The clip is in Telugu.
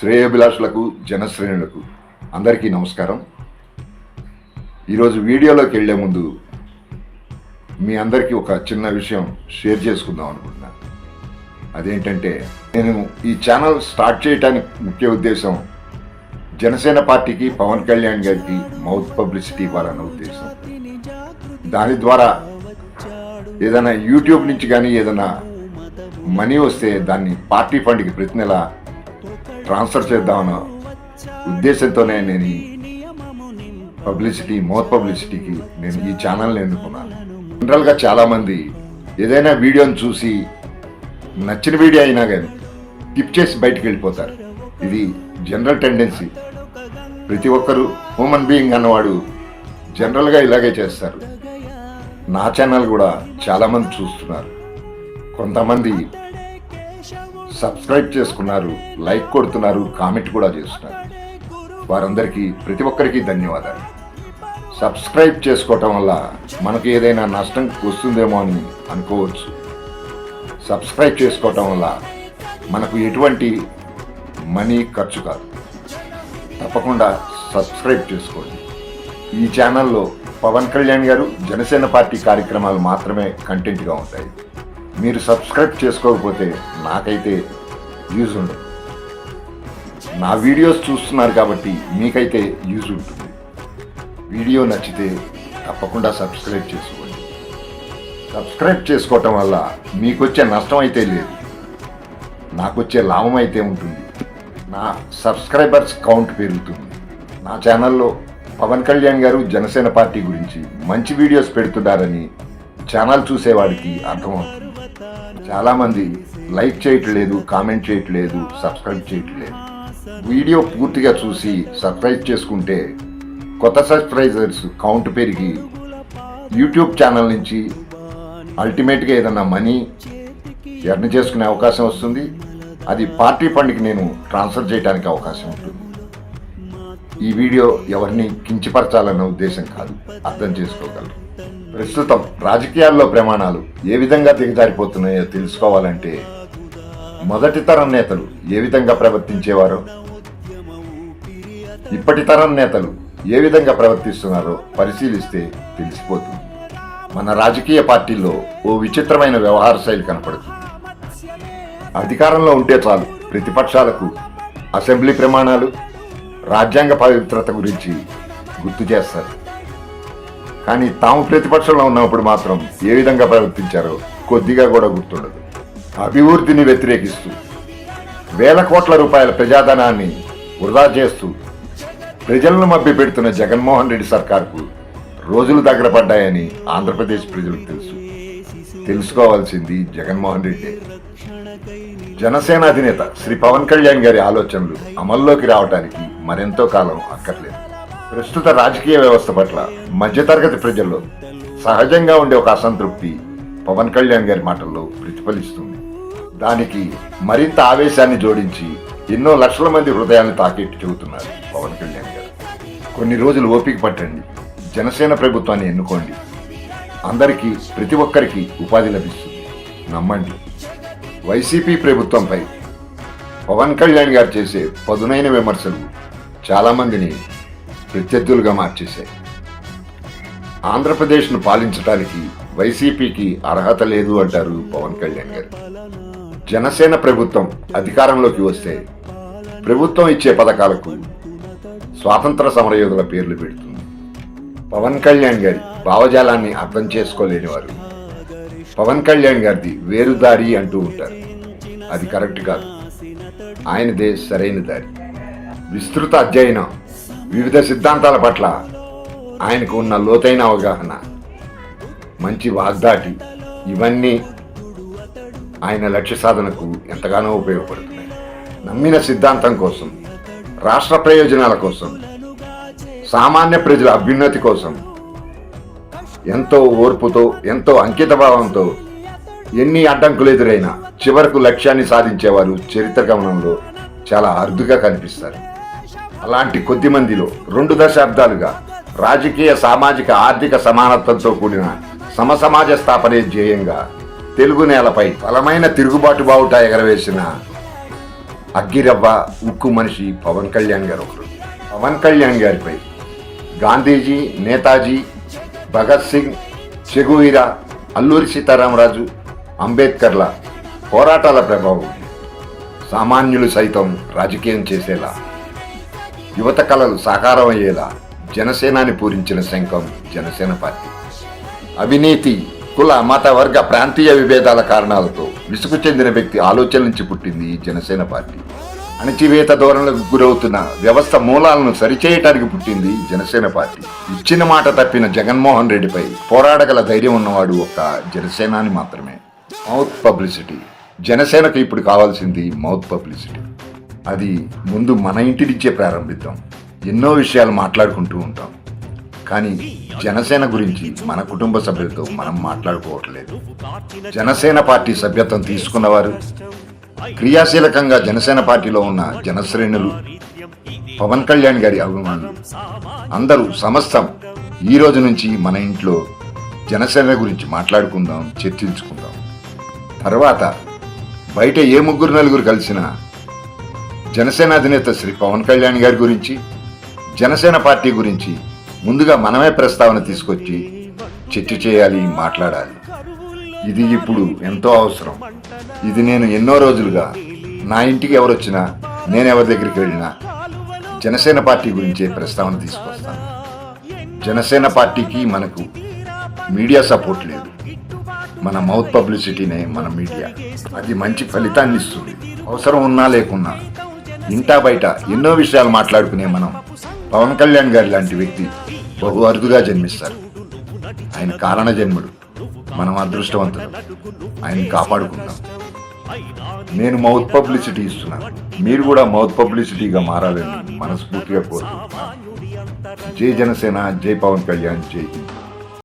శ్రేయోభిలాషులకు జనశ్రేణులకు అందరికీ నమస్కారం. ఈరోజు వీడియోలోకి వెళ్ళే ముందు మీ అందరికీ ఒక చిన్న విషయం షేర్ చేసుకుందాం అనుకుంటున్నాను అదేంటంటే నేను ఈ ఛానల్ స్టార్ట్ చేయడానికి ముఖ్య ఉద్దేశం జనసేన పార్టీకి పవన్ కళ్యాణ్ గారికి మౌత్ పబ్లిసిటీ ఇవ్వాలన్న ఉద్దేశం. దాని ద్వారా ఏదైనా యూట్యూబ్ నుంచి కానీ ఏదైనా మనీ వస్తే దాన్ని పార్టీ ఫండ్కి ప్రతి నెల ట్రాన్స్ఫర్ చేద్దామన్న ఉద్దేశంతోనే నేను ఈ పబ్లిసిటీ మోర్ పబ్లిసిటీకి నేను ఈ ఛానల్ని ఎన్నుకున్నాను. జనరల్గా చాలామంది ఏదైనా వీడియోని చూసి నచ్చిన వీడియో అయినా కానీ టిప్ చేసి బయటికి వెళ్ళిపోతారు. ఇది జనరల్ టెండెన్సీ. ప్రతి ఒక్కరు హ్యూమన్ బీయింగ్ అన్నవాడు జనరల్గా ఇలాగే చేస్తారు. నా ఛానల్ కూడా చాలామంది చూస్తున్నారు. కొంతమంది సబ్స్క్రైబ్ చేసుకున్నారు లైక్ కొడుతున్నారు కామెంట్ కూడా చేస్తున్నారు. వారందరికీ ప్రతి ఒక్కరికి ధన్యవాదాలు. సబ్స్క్రైబ్ చేసుకోవటం వల్ల మనకు ఏదైనా నష్టం వస్తుందేమో అని అనుకోవచ్చు. సబ్స్క్రైబ్ చేసుకోవటం వల్ల మనకు ఎటువంటి మనీ ఖర్చు కాదు. తప్పకుండా సబ్స్క్రైబ్ చేసుకోండి. ఈ ఛానల్లో పవన్ కళ్యాణ్ గారు జనసేన పార్టీ కార్యక్రమాలు మాత్రమే కంటెంట్గా ఉంటాయి. మీరు సబ్స్క్రైబ్ చేసుకోకపోతే నాకైతే యూజ్ ఉండదు నా వీడియోస్ చూస్తున్నారు కాబట్టి మీకైతే యూజ్ ఉంటుంది. వీడియో నచ్చితే తప్పకుండా సబ్స్క్రైబ్ చేసుకోండి. సబ్స్క్రైబ్ చేసుకోవటం వల్ల మీకు వచ్చే నష్టం అయితే లేదు. నాకు వచ్చే లాభం అయితే ఉంటుంది. నా సబ్స్క్రైబర్స్ కౌంట్ పెరుగుతుంది. నా ఛానల్లో పవన్ కళ్యాణ్ గారు జనసేన పార్టీ గురించి మంచి వీడియోస్ పెడుతున్నారని ఛానల్ చూసేవాడికి అర్థమవుతుంది. చాలామంది లైక్ చేయట్లేదు కామెంట్ చేయట్లేదు సబ్స్క్రైబ్ చేయట్లేదు. వీడియో పూర్తిగా చూసి సబ్స్క్రైబ్ చేసుకుంటే కొత్త సబ్స్క్రైబర్స్ కౌంట్ పెరిగి యూట్యూబ్ ఛానల్ నుంచి అల్టిమేట్గా ఏదన్నా మనీ ఎర్న్ చేసుకునే అవకాశం వస్తుంది. అది పార్టీ ఫండ్కి నేను ట్రాన్స్ఫర్ చేయడానికి అవకాశం ఉంటుంది. ఈ వీడియో ఎవరిని కించపరచాలన్న ఉద్దేశం కాదు. అర్థం చేసుకోగలరు. ప్రస్తుతం రాజకీయాల్లో ప్రమాణాలు ఏ విధంగా దిగజారిపోతున్నాయో తెలుసుకోవాలంటే మొదటి తరం నేతలు ఏ విధంగా ప్రవర్తించేవారో ఇప్పటి తరం నేతలు ఏ విధంగా ప్రవర్తిస్తున్నారో పరిశీలిస్తే తెలిసిపోతుంది. మన రాజకీయ పార్టీల్లో ఓ విచిత్రమైన వ్యవహార శైలి కనపడుతుంది. అధికారంలో ఉంటే చాలు ప్రతిపక్షాలకు అసెంబ్లీ ప్రమాణాలు రాజ్యాంగ పవిత్రత గురించి గుర్తు చేస్తారు. కానీ తాము ప్రతిపక్షంలో ఉన్నప్పుడు మాత్రం ఏ విధంగా ప్రవర్తించారో కొద్దిగా కూడా గుర్తుండదు. అభివృద్ధిని వ్యతిరేకిస్తూ వేల కోట్ల రూపాయల ప్రజాధనాన్ని వృధా చేస్తూ ప్రజలను మభ్యపెడుతున్న జగన్మోహన్ రెడ్డి సర్కార్కు రోజులు దగ్గర పడ్డాయని ఆంధ్రప్రదేశ్ ప్రజలకు తెలుసు. తెలుసుకోవాల్సింది జగన్మోహన్ రెడ్డి. జనసేన అధినేత శ్రీ పవన్ కళ్యాణ్ గారి ఆలోచనలు అమల్లోకి రావడానికి మరెంతో కాలం అక్కర్లేదు. ప్రస్తుత రాజకీయ వ్యవస్థ పట్ల మధ్యతరగతి ప్రజల్లో సహజంగా ఉండే ఒక అసంతృప్తి పవన్ కళ్యాణ్ గారి మాటల్లో ప్రతిఫలిస్తుంది. దానికి మరింత ఆవేశాన్ని జోడించి ఎన్నో లక్షల మంది హృదయాన్ని తాకెట్టు చెబుతున్నారు పవన్ కళ్యాణ్ గారు. కొన్ని రోజులు ఓపిక పట్టండి. జనసేన ప్రభుత్వాన్ని ఎన్నుకోండి. అందరికీ ప్రతి ఒక్కరికి ఉపాధి లభిస్తుంది. నమ్మండి. వైసీపీ ప్రభుత్వంపై పవన్ కళ్యాణ్ గారు చేసే పదునైన విమర్శలు చాలామందిని ప్రత్యర్థులుగా మార్చేశాయి. ఆంధ్రప్రదేశ్ను పాలించడానికి వైసీపీకి అర్హత లేదు అంటారు పవన్ కళ్యాణ్ గారు. జనసేన ప్రభుత్వం అధికారంలోకి వస్తే ప్రభుత్వం ఇచ్చే పథకాలకు స్వాతంత్ర సమరయోధుల పేర్లు పెడుతుంది. పవన్ కళ్యాణ్ గారి భావజాలాన్ని అర్థం చేసుకోలేని వారు పవన్ కళ్యాణ్ గారిది వేరు దారి అంటూ ఉంటారు. అది కరెక్ట్ కాదు. ఆయనదే సరైన దారి. విస్తృత అధ్యయనం వివిధ సిద్ధాంతాల పట్ల ఆయనకు ఉన్న లోతైన అవగాహన మంచి వాగ్దాటి ఇవన్నీ ఆయన లక్ష్య సాధనకు ఎంతగానో ఉపయోగపడుతున్నాయి. నమ్మిన సిద్ధాంతం కోసం రాష్ట్ర ప్రయోజనాల కోసం సామాన్య ప్రజల అభ్యున్నతి కోసం ఎంతో ఓర్పుతో ఎంతో అంకిత భావంతో ఎన్ని అడ్డంకులు ఎదురైనా చివరకు లక్ష్యాన్ని సాధించేవారు చరిత్ర గమనంలో చాలా అరుదుగా కనిపిస్తారు. అలాంటి కొద్ది మందిలో రెండు దశాబ్దాలుగా రాజకీయ సామాజిక ఆర్థిక సమానత్వంతో కూడిన సమసమాజ స్థాపనే ధ్యేయంగా తెలుగు నేలపై బలమైన తిరుగుబాటు బావుట ఎగరవేసిన అగ్గిరవ్వ ఉక్కు మనిషి పవన్ కళ్యాణ్ గారు ఒకరు. పవన్ కళ్యాణ్ గారిపై గాంధీజీ నేతాజీ భగత్ సింగ్ చెగువీరా అల్లూరి సీతారామరాజు అంబేద్కర్ల పోరాటాల ప్రభావం సామాన్యులు సైతం రాజకీయం చేసేలా యువత కళలు సాకారం అయ్యేలా జనసేనాని పూరించిన శంఖం జనసేన పార్టీ. అవినీతి కుల మత వర్గ ప్రాంతీయ విభేదాల కారణాలతో విసుగు చెందిన వ్యక్తి ఆలోచన నుంచి పుట్టింది ఈ జనసేన పార్టీ. అణచివేత ధోరణులకు గురవుతున్న వ్యవస్థ మూలాలను సరిచేయటానికి పుట్టింది జనసేన పార్టీ. ఇచ్చిన మాట తప్పిన జగన్మోహన్ రెడ్డిపై పోరాడగల ధైర్యం ఉన్నవాడు ఒక్క జనసేనాని మాత్రమే. Mouth publicity. జనసేనకు ఇప్పుడు కావాల్సింది మౌత్ పబ్లిసిటీ. అది ముందు మన ఇంటి నుంచే ప్రారంభిద్దాం. ఎన్నో విషయాలు మాట్లాడుకుంటూ ఉంటాం. కానీ జనసేన గురించి మన కుటుంబ సభ్యులతో మనం మాట్లాడుకోవట్లేదు. జనసేన పార్టీ సభ్యత్వం తీసుకున్నవారు క్రియాశీలకంగా జనసేన పార్టీలో ఉన్న జనశ్రేణులు పవన్ కళ్యాణ్ గారి అభిమానులు అందరూ సమస్తం ఈ రోజు నుంచి మన ఇంట్లో జనసేన గురించి మాట్లాడుకుందాం చర్చించుకుందాం. తర్వాత బయట ఏ ముగ్గురు నలుగురు కలిసినా జనసేన అధినేత శ్రీ పవన్ కళ్యాణ్ గారి గురించి జనసేన పార్టీ గురించి ముందుగా మనమే ప్రస్తావన తీసుకొచ్చి చర్చ చేయాలి మాట్లాడాలి. ఇది ఇప్పుడు ఎంతో అవసరం. ఇది నేను ఎన్నో రోజులుగా నా ఇంటికి ఎవరు వచ్చినా నేను ఎవరి దగ్గరికి వెళ్ళినా జనసేన పార్టీ గురించే ప్రస్తావన తీసుకొస్తాను. జనసేన పార్టీకి మనకు మీడియా సపోర్ట్ లేదు. మన మౌత్ పబ్లిసిటీనే మన మీడియా. అది మంచి ఫలితాన్ని ఇస్తుంది. అవసరం ఉన్నా లేకున్నా ఇంటా బయట ఎన్నో విషయాలు మాట్లాడుకునే మనం పవన్ కళ్యాణ్ గారి లాంటి వ్యక్తి బహు అరుదుగా జన్మిస్తారు. ఆయన కారణ జన్ముడు మనం అదృష్టవంతులు. ఆయన కాపాడుకుందాం. నేను మౌత్ పబ్లిసిటీ ఇస్తున్నాను. మీరు కూడా మౌత్ పబ్లిసిటీగా మారాలని మనస్ఫూర్తిగా కోరుకుంటున్నాను. జై జనసేన జై పవన్ కళ్యాణ్ జై హింద్.